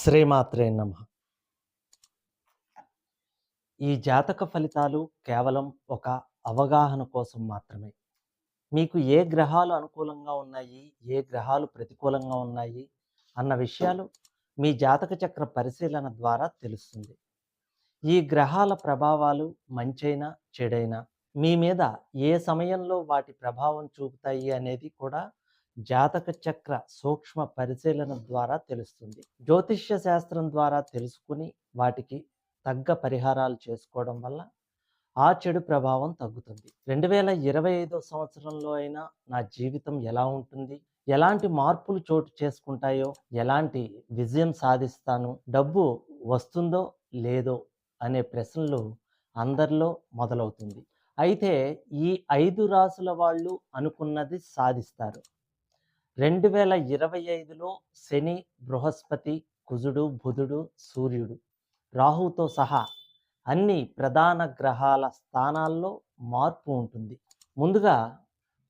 శ్రీమాత్రే నమ. ఈ జాతక ఫలితాలు కేవలం ఒక అవగాహన కోసం మాత్రమే. మీకు ఏ గ్రహాలు అనుకూలంగా ఉన్నాయి ఏ గ్రహాలు ప్రతికూలంగా ఉన్నాయి అన్న విషయాలు మీ జాతక చక్ర పరిశీలన ద్వారా తెలుస్తుంది. ఈ గ్రహాల ప్రభావాలు మంచైనా చెడైనా మీ మీద ఏ సమయంలో వాటి ప్రభావం చూపుతాయి అనేది కూడా జాతక చక్ర సూక్ష్మ పరిశీలన ద్వారా తెలుస్తుంది. జ్యోతిష్య శాస్త్రం ద్వారా తెలుసుకుని వాటికి తగ్గ పరిహారాలు చేసుకోవడం వల్ల ఆ చెడు ప్రభావం తగ్గుతుంది. రెండు వేల ఇరవై ఐదో సంవత్సరంలో అయినా నా జీవితం ఎలా ఉంటుంది? ఎలాంటి మార్పులు చోటు చేసుకుంటాయో? ఎలాంటి విజయం సాధిస్తాను? డబ్బు వస్తుందో లేదో అనే ప్రశ్నలు అందరిలో మొదలవుతుంది. అయితే ఈ ఐదు రాసుల వాళ్ళు అనుకున్నది సాధిస్తారు. రెండు వేల ఇరవై ఐదులో శని బృహస్పతి కుజుడు బుధుడు సూర్యుడు రాహుతో సహా అన్ని ప్రధాన గ్రహాల స్థానాల్లో మార్పు ఉంటుంది. ముందుగా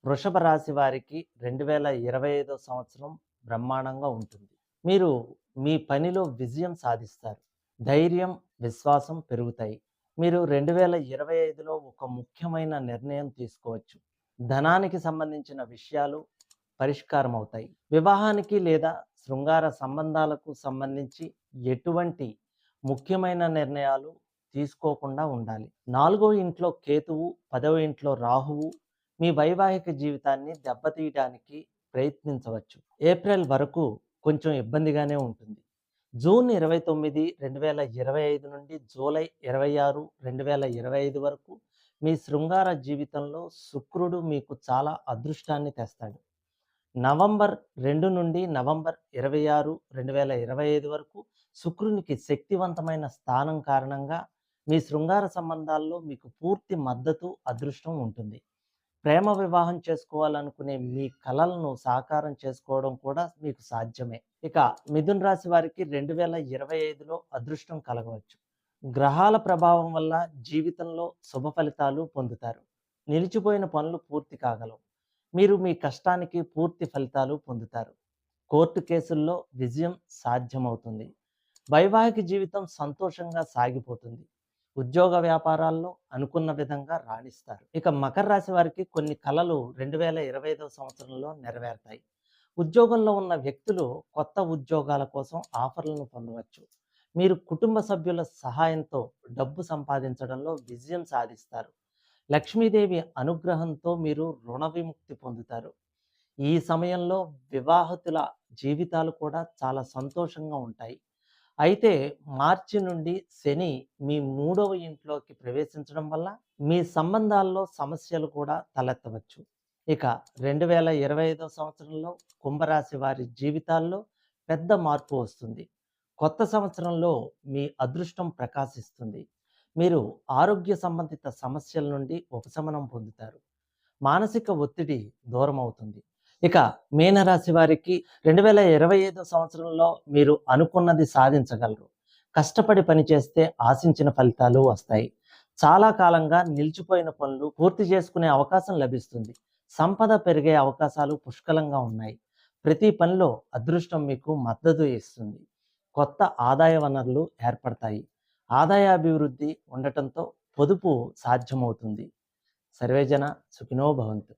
వృషభ రాశి వారికి రెండు వేల ఇరవై ఐదో సంవత్సరం బ్రహ్మాండంగా ఉంటుంది. మీరు మీ పనిలో విజయం సాధిస్తారు. ధైర్యం విశ్వాసం పెరుగుతాయి. మీరు రెండు వేల ఇరవై ఐదులో ఒక ముఖ్యమైన నిర్ణయం తీసుకోవచ్చు. ధనానికి సంబంధించిన విషయాలు పరిష్కారం అవుతాయి వివాహానికి లేదా శృంగార సంబంధాలకు సంబంధించి ఎటువంటి ముఖ్యమైన నిర్ణయాలు తీసుకోకుండా ఉండాలి. నాలుగో ఇంట్లో కేతువు పదవ ఇంట్లో రాహువు మీ వైవాహిక జీవితాన్ని దెబ్బతీయడానికి ప్రయత్నించవచ్చు. ఏప్రిల్ వరకు కొంచెం ఇబ్బందిగానే ఉంటుంది. జూన్ ఇరవై తొమ్మిది రెండు వేల ఇరవై ఐదు నుండి జూలై ఇరవై ఆరు రెండు వేల ఇరవై ఐదు వరకు మీ శృంగార జీవితంలో శుక్రుడు మీకు చాలా అదృష్టాన్ని తెస్తాడు. నవంబర్ రెండు నుండి నవంబర్ ఇరవై ఆరు రెండు వేల ఇరవై ఐదు వరకు శుక్రునికి శక్తివంతమైన స్థానం కారణంగా మీ శృంగార సంబంధాల్లో మీకు పూర్తి మద్దతు అదృష్టం ఉంటుంది. ప్రేమ వివాహం చేసుకోవాలనుకునే మీ కలలను సాకారం చేసుకోవడం కూడా మీకు సాధ్యమే. ఇక మిథున్ రాశి వారికి రెండు వేల ఇరవై ఐదులో అదృష్టం కలగవచ్చు. గ్రహాల ప్రభావం వల్ల జీవితంలో శుభ ఫలితాలు పొందుతారు. నిలిచిపోయిన పనులు పూర్తి కాగలవు. మీరు మీ కష్టానికి పూర్తి ఫలితాలు పొందుతారు. కోర్టు కేసుల్లో విజయం సాధ్యమవుతుంది. వైవాహిక జీవితం సంతోషంగా సాగిపోతుంది. ఉద్యోగ వ్యాపారాల్లో అనుకున్న విధంగా రాణిస్తారు. ఇక మకర రాశి వారికి కొన్ని కళలు రెండు వేల ఇరవై ఐదవ సంవత్సరంలో నెరవేరుతాయి. ఉద్యోగంలో ఉన్న వ్యక్తులు కొత్త ఉద్యోగాల కోసం ఆఫర్లను పొందవచ్చు. మీరు కుటుంబ సభ్యుల సహాయంతో డబ్బు సంపాదించడంలో విజయం సాధిస్తారు. లక్ష్మీదేవి అనుగ్రహంతో మీరు రుణ విముక్తి పొందుతారు. ఈ సమయంలో వివాహతుల జీవితాలు కూడా చాలా సంతోషంగా ఉంటాయి. అయితే మార్చి నుండి శని మీ మూడవ ఇంట్లోకి ప్రవేశించడం వల్ల మీ సంబంధాల్లో సమస్యలు కూడా తలెత్తవచ్చు. ఇక రెండు వేల ఇరవై ఐదో సంవత్సరంలో కుంభరాశి వారి జీవితాల్లో పెద్ద మార్పు వస్తుంది. కొత్త సంవత్సరంలో మీ అదృష్టం ప్రకాశిస్తుంది. మీరు ఆరోగ్య సంబంధిత సమస్యల నుండి ఉపశమనం పొందుతారు. మానసిక ఒత్తిడి దూరం అవుతుంది ఇక మీనరాశి వారికి రెండు వేల ఇరవై ఐదో సంవత్సరంలో మీరు అనుకున్నది సాధించగలరు. కష్టపడి పనిచేస్తే ఆశించిన ఫలితాలు వస్తాయి. చాలా కాలంగా నిలిచిపోయిన పనులు పూర్తి చేసుకునే అవకాశం లభిస్తుంది. సంపద పెరిగే అవకాశాలు పుష్కలంగా ఉన్నాయి. ప్రతి పనిలో అదృష్టం మీకు మద్దతు ఇస్తుంది. కొత్త ఆదాయ వనరులు ఏర్పడతాయి. ఆదాయాభివృద్ధి ఉండటంతో పొదుపు సాధ్యమవుతుంది. సర్వేజన సుఖినో భవంతు.